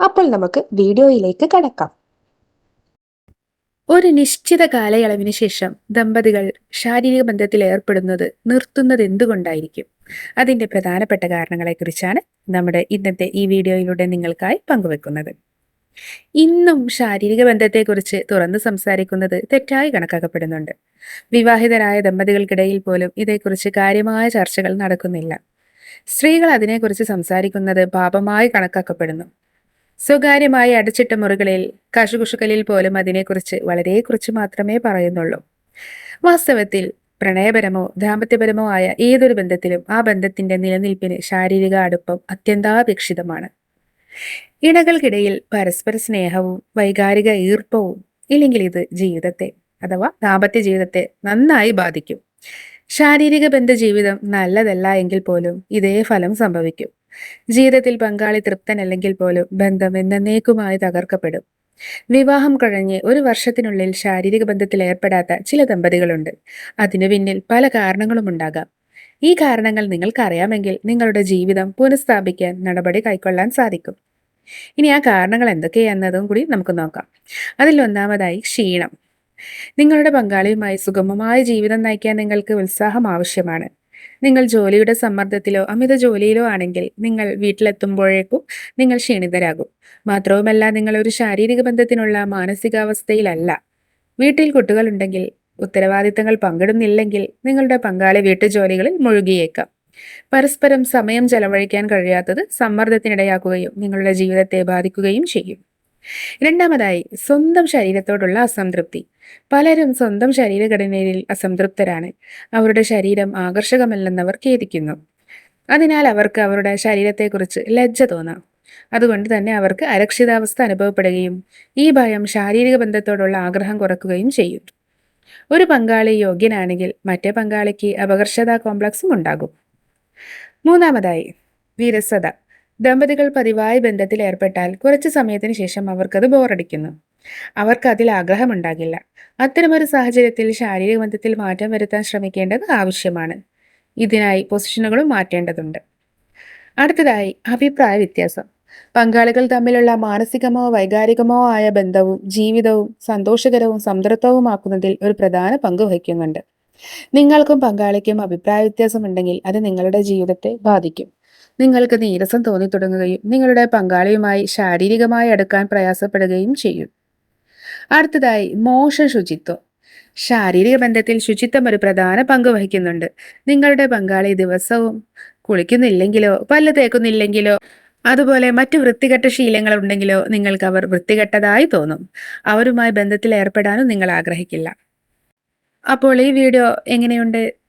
അപ്പോൾ നമുക്ക് വീഡിയോയിലേക്ക് കടക്കാം. ഒരു നിശ്ചിത കാലയളവിന് ശേഷം ദമ്പതികൾ ശാരീരിക ബന്ധത്തിൽ ഏർപ്പെടുന്നത് നിർത്തുന്നത് എന്തുകൊണ്ടായിരിക്കും? അതിന്റെ പ്രധാനപ്പെട്ട കാരണങ്ങളെക്കുറിച്ചാണ് നമ്മുടെ ഇന്നത്തെ ഈ വീഡിയോയിലൂടെ നിങ്ങൾക്കായി പങ്കുവെക്കുന്നത്. ഇന്നും ശാരീരിക ബന്ധത്തെക്കുറിച്ച് തുറന്നു സംസാരിക്കുന്നത് തെറ്റായി കണക്കാക്കപ്പെടുന്നുണ്ട്. വിവാഹിതരായ ദമ്പതികൾക്കിടയിൽ പോലും ഇതേക്കുറിച്ച് കാര്യമായ ചർച്ചകൾ നടക്കുന്നില്ല. സ്ത്രീകൾ അതിനെക്കുറിച്ച് സംസാരിക്കുന്നത് പാപമായി കണക്കാക്കപ്പെടുന്നു. സ്വകാര്യമായി അടച്ചിട്ട മുറികളിൽ കശുകുശുക്കലിൽ പോലും അതിനെക്കുറിച്ച് വളരെ കുറിച്ച് മാത്രമേ പറയുന്നുള്ളൂ. വാസ്തവത്തിൽ പ്രണയപരമോ ദാമ്പത്യപരമോ ആയ ഏതൊരു ബന്ധത്തിലും ആ ബന്ധത്തിന്റെ നിലനിൽപ്പിന് ശാരീരിക അടുപ്പം അത്യന്താപേക്ഷിതമാണ്. ഇണകൾക്കിടയിൽ പരസ്പര സ്നേഹവും വൈകാരിക ഈർപ്പവും ഇല്ലെങ്കിൽ ഇത് ജീവിതത്തെ അഥവാ ദാമ്പത്യ ജീവിതത്തെ നന്നായി ബാധിക്കും. ശാരീരിക ബന്ധ ജീവിതം നല്ലതല്ല എങ്കിൽ പോലും ഇതേ ഫലം സംഭവിക്കും. ജീവിതത്തിൽ പങ്കാളി തൃപ്തനല്ലെങ്കിൽ പോലും ബന്ധം എന്നേക്കുമായി തകർക്കപ്പെടും. വിവാഹം കഴിഞ്ഞ് ഒരു വർഷത്തിനുള്ളിൽ ശാരീരിക ബന്ധത്തിൽ ഏർപ്പെടാത്ത ചില ദമ്പതികളുണ്ട്. അതിനു പിന്നിൽ പല കാരണങ്ങളും ഉണ്ടാകാം. ഈ കാരണങ്ങൾ നിങ്ങൾക്കറിയാമെങ്കിൽ നിങ്ങളുടെ ജീവിതം പുനഃസ്ഥാപിക്കാൻ നടപടി കൈക്കൊള്ളാൻ സാധിക്കും. ഇനി ആ കാരണങ്ങൾ എന്തൊക്കെയാണെന്നതും കൂടി നമുക്ക് നോക്കാം. അതിൽ ഒന്നാമതായി ക്ഷീണം. നിങ്ങളുടെ പങ്കാളിയുമായി സുഗമമായ ജീവിതം നയിക്കാൻ നിങ്ങൾക്ക് ഉത്സാഹം ആവശ്യമാണ്. നിങ്ങൾ ജോലിയുടെ സമ്മർദ്ദത്തിലോ അമിത ജോലിയിലോ ആണെങ്കിൽ നിങ്ങൾ വീട്ടിലെത്തുമ്പോഴേക്കും നിങ്ങൾ ക്ഷീണിതരാകും. മാത്രവുമല്ല നിങ്ങൾ ഒരു ശാരീരിക ബന്ധത്തിനുള്ള മാനസികാവസ്ഥയിലല്ല. വീട്ടിൽ കുട്ടികളുണ്ടെങ്കിൽ ഉത്തരവാദിത്തങ്ങൾ പങ്കിടുന്നില്ലെങ്കിൽ നിങ്ങളുടെ പങ്കാളി വീട്ടുജോലികളിൽ മുഴുകിയേക്കാം. പരസ്പരം സമയം ചെലവഴിക്കാൻ കഴിയാത്തത് സമ്മർദ്ദത്തിനിടയാക്കുകയും നിങ്ങളുടെ ജീവിതത്തെ ബാധിക്കുകയും ചെയ്യും. രണ്ടാമതായി സ്വന്തം ശരീരത്തോടുള്ള അസംതൃപ്തി. പലരും സ്വന്തം ശരീരഘടനയിൽ അസംതൃപ്തരാണ്. അവരുടെ ശരീരം ആകർഷകമല്ലെന്നവർ ഖേദിക്കുന്നു. അതിനാൽ അവർക്ക് അവരുടെ ശരീരത്തെക്കുറിച്ച് ലജ്ജ തോന്നാം. അതുകൊണ്ട് തന്നെ അവർക്ക് അരക്ഷിതാവസ്ഥ അനുഭവപ്പെടുകയും ഈ ഭയം ശാരീരിക ബന്ധത്തോടുള്ള ആഗ്രഹം കുറക്കുകയും ചെയ്യും. ഒരു പങ്കാളി യോഗ്യനാണെങ്കിൽ മറ്റേ പങ്കാളിക്ക് അപകർഷതാ കോംപ്ലക്സും ഉണ്ടാകും. മൂന്നാമതായി വിരസത. ദമ്പതികൾ പതിവായി ബന്ധത്തിൽ ഏർപ്പെട്ടാൽ കുറച്ചു സമയത്തിന് ശേഷം അവർക്കത് ബോറടിക്കുന്നു. അവർക്ക് അതിൽ ആഗ്രഹമുണ്ടാകില്ല. അത്തരമൊരു സാഹചര്യത്തിൽ ശാരീരിക ബന്ധത്തിൽ മാറ്റം വരുത്താൻ ശ്രമിക്കേണ്ടത് ആവശ്യമാണ്. ഇതിനായി പൊസിഷനുകളും മാറ്റേണ്ടതുണ്ട്. അടുത്തതായി അഭിപ്രായ വ്യത്യാസം. പങ്കാളികൾ തമ്മിലുള്ള മാനസികമോ വൈകാരികമോ ആയ ബന്ധവും ജീവിതവും സന്തോഷകരവും സംതൃപ്തവുമാക്കുന്നതിൽ ഒരു പ്രധാന പങ്ക് വഹിക്കുന്നുണ്ട്. നിങ്ങൾക്കും പങ്കാളിക്കും അഭിപ്രായ വ്യത്യാസമുണ്ടെങ്കിൽ അത് നിങ്ങളുടെ ജീവിതത്തെ ബാധിക്കും. നിങ്ങൾക്ക് നീരസം തോന്നിത്തുടങ്ങുകയും നിങ്ങളുടെ പങ്കാളിയുമായി ശാരീരികമായി അടുക്കാൻ പ്രയാസപ്പെടുകയും ചെയ്യും. അടുത്തതായി മോശ ശുചിത്വം. ശാരീരിക ബന്ധത്തിൽ ശുചിത്വം ഒരു പ്രധാന പങ്ക് വഹിക്കുന്നുണ്ട്. നിങ്ങളുടെ പങ്കാളി ദിവസവും കുളിക്കുന്നില്ലെങ്കിലോ പല്ല് തേക്കുന്നില്ലെങ്കിലോ അതുപോലെ മറ്റു വൃത്തികെട്ട ശീലങ്ങൾ ഉണ്ടെങ്കിലോ നിങ്ങൾക്ക് അവർ വൃത്തികെട്ടതായി തോന്നും. അവരുമായി ബന്ധത്തിൽ ഏർപ്പെടാനും നിങ്ങൾ ആഗ്രഹിക്കില്ല. അപ്പോൾ ഈ വീഡിയോ എങ്ങനെയുണ്ട്?